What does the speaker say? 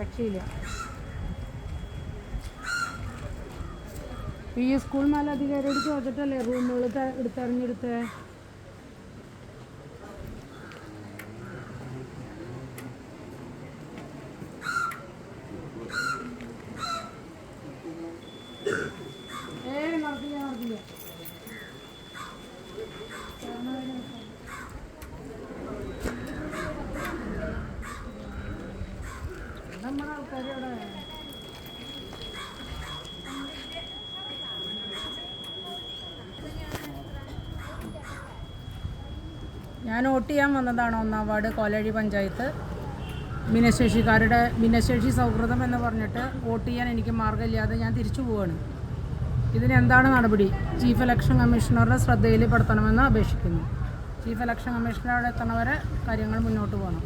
രക്ഷയില്ല. ഈ സ്കൂൾ മേലധികാരിയോട് ചോദിച്ചിട്ടല്ലേ റൂമുകൾ എടുത്തെറിഞ്ഞെടുത്തേ? ഞാൻ വോട്ട് ചെയ്യാൻ വന്നതാണ് ഒന്നാം വാർഡ് കോലഴി പഞ്ചായത്ത്. ഭിന്നശേഷിക്കാരുടെ ഭിന്നശേഷി സൗഹൃദം എന്ന് പറഞ്ഞിട്ട് വോട്ട് ചെയ്യാൻ എനിക്ക് മാർഗമില്ലാതെ ഞാൻ തിരിച്ചു പോവാണ്. ഇതിനെന്താണ് നടപടി? ചീഫ് ഇലക്ഷൻ കമ്മീഷണറുടെ ശ്രദ്ധയിൽ പെടുത്തണമെന്ന് അപേക്ഷിക്കുന്നു. ചീഫ് ഇലക്ഷൻ കമ്മീഷണർ അവിടെ എത്തണവരെ കാര്യങ്ങൾ മുന്നോട്ട് പോകണം.